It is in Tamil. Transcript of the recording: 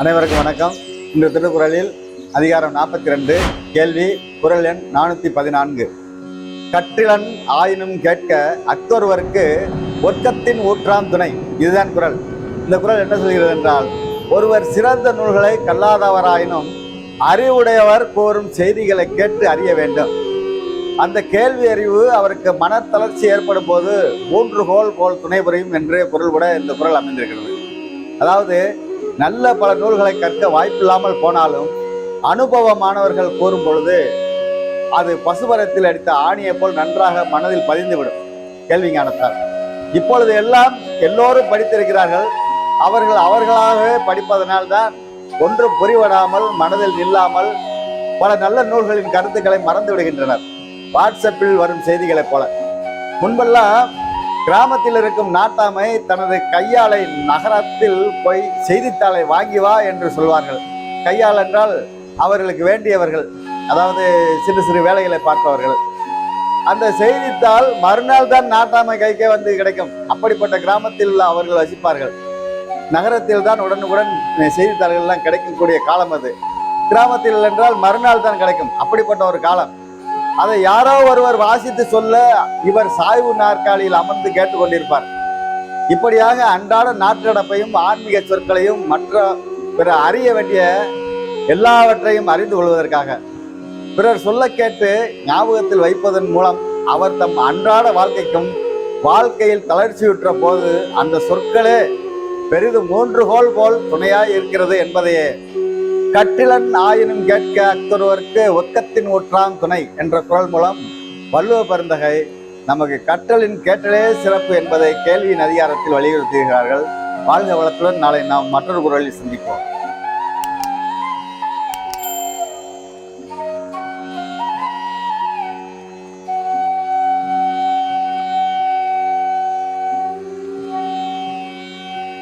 அனைவருக்கும் வணக்கம். இந்த திருக்குறளில் அதிகாரம் நாற்பத்தி ரெண்டு கேள்வி குரல் எண் நானூற்றி பதினான்கு. கற்றிலன் ஆயினும் கேட்க அக்கொருவருக்கு ஒர்க்கத்தின் ஊற்றாம் துணை. இதுதான் குரல். இந்த குரல் என்ன சொல்கிறது என்றால் ஒருவர் சிறந்த நூல்களை கல்லாதவராயினும் அறிவுடையவர் கூறும் செய்திகளை கேட்டு அறிய வேண்டும். அந்த கேள்வி அறிவு அவருக்கு மனத்தளர்ச்சி ஏற்படும் போது ஊன்றுகோல் போல் துணை புரியும் என்று பொருள் கூட இந்த குரல் அமைந்திருக்கிறது. அதாவது நல்ல பல நூல்களை கற்க வாய்ப்பில்லாமல் போனாலும் அனுபவமானவர்கள் கூறும் பொழுது அது பசுபரத்தில் அடித்த ஆணியை போல் நன்றாக மனதில் பதிந்துவிடும். கேள்வி ஞானத்தார் இப்பொழுது எல்லாம் எல்லோரும் படித்திருக்கிறார்கள். அவர்கள் அவர்களாகவே படிப்பதனால் தான் ஒன்றும் புரிவடாமல் மனதில் நில்லாமல் பல நல்ல நூல்களின் கருத்துக்களை மறந்து விடுகின்றனர். வாட்ஸ்அப்பில் வரும் செய்திகளைப் போல. முன்பெல்லாம் கிராமத்தில் இருக்கும் நாட்டாமை தனது கையாளை நகரத்தில் போய் செய்தித்தாளை வாங்கி வா என்று சொல்வார்கள். கையாள் என்றால் அவர்களுக்கு வேண்டியவர்கள் அதாவது சிறு சிறு வேலைகளை பார்ப்பவர்கள். அந்த செய்தித்தாள் மறுநாள் தான் நாட்டாமை கைக்கே வந்து கிடைக்கும். அப்படிப்பட்ட கிராமத்தில் அவர்கள் வசிப்பார்கள். நகரத்தில் தான் உடனுக்குடன் செய்தித்தாள்கள்லாம் கிடைக்கக்கூடிய காலம் அது. கிராமத்தில் என்றால் மறுநாள் தான் கிடைக்கும். அப்படிப்பட்ட ஒரு காலம். அதை யாரோ ஒருவர் வாசித்து சொல்ல இவர் சாய்வு நாற்காலியில் அமர்ந்து கேட்டுக்கொண்டிருப்பார். இப்படியாக அன்றாட நாட்டடப்பையும் ஆன்மீக சொற்களையும் மற்ற பிற அறிய வேண்டிய எல்லாவற்றையும் அறிந்து கொள்வதற்காக. பிறர் சொல்ல கேட்டு ஞாபகத்தில் வைப்பதன் மூலம் அவர் தம் அன்றாட வாழ்க்கைக்கும் வாழ்க்கையில் தளர்ச்சியுற்ற போது அந்த சொற்களே பெரிதும் மூன்றுகோல் போல் துணையாய் இருக்கிறது என்பதையே கட்டிலன் ஆயினும் கேட்க அத்தொருவருக்கு ஒக்கத்தின் ஒற்றாம் துணை என்ற குரல் மூலம் வள்ளுவ பெருந்தகை நமக்கு கற்றலின் கேட்டலே சிறப்பு என்பதை கேள்வியின் அதிகாரத்தில் வலியுறுத்துகிறார்கள். வாழ்க வளத்துடன் நாளை நாம் மற்றொரு குரலில் சந்திப்போம்.